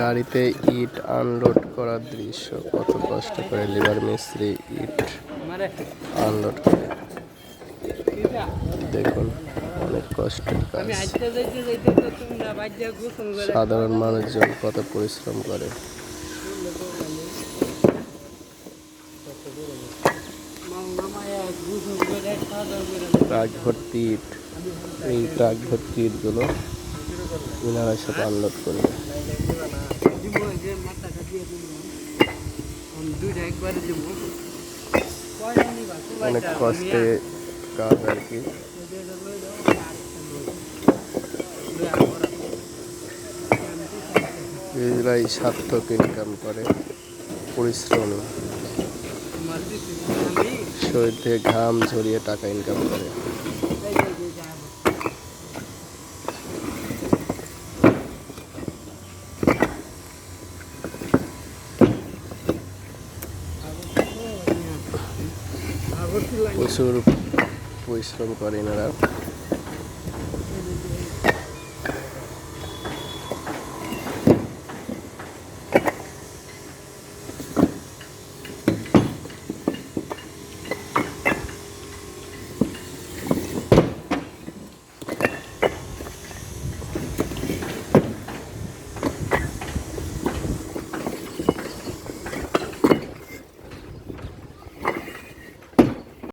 গাড়িতে ইট আনলোড করার দৃশ্য কত কষ্ট করে লিভার মিস্ত্রি ইট আনলোড করে। দেখুন অনেক কষ্টের কাজ। সাধারণ মানুষজন কত পরিশ্রম করে। ট্রাক ভর্তি ইট এই ট্রাক ভর্তি ইটগুলো ইনারা সব আনলোড করে দিব যে মাথাটা দিয়ে দিব আমি দুইটা একবারে দিব অনেক কষ্টে কাজ আর কি। এরাই সার্থক ইনকাম করে পরিশ্রম। শরীর থেকে ঘাম ঝরিয়ে টাকা ইনকাম করে। প্রচুর পরিশ্রম করে এনারা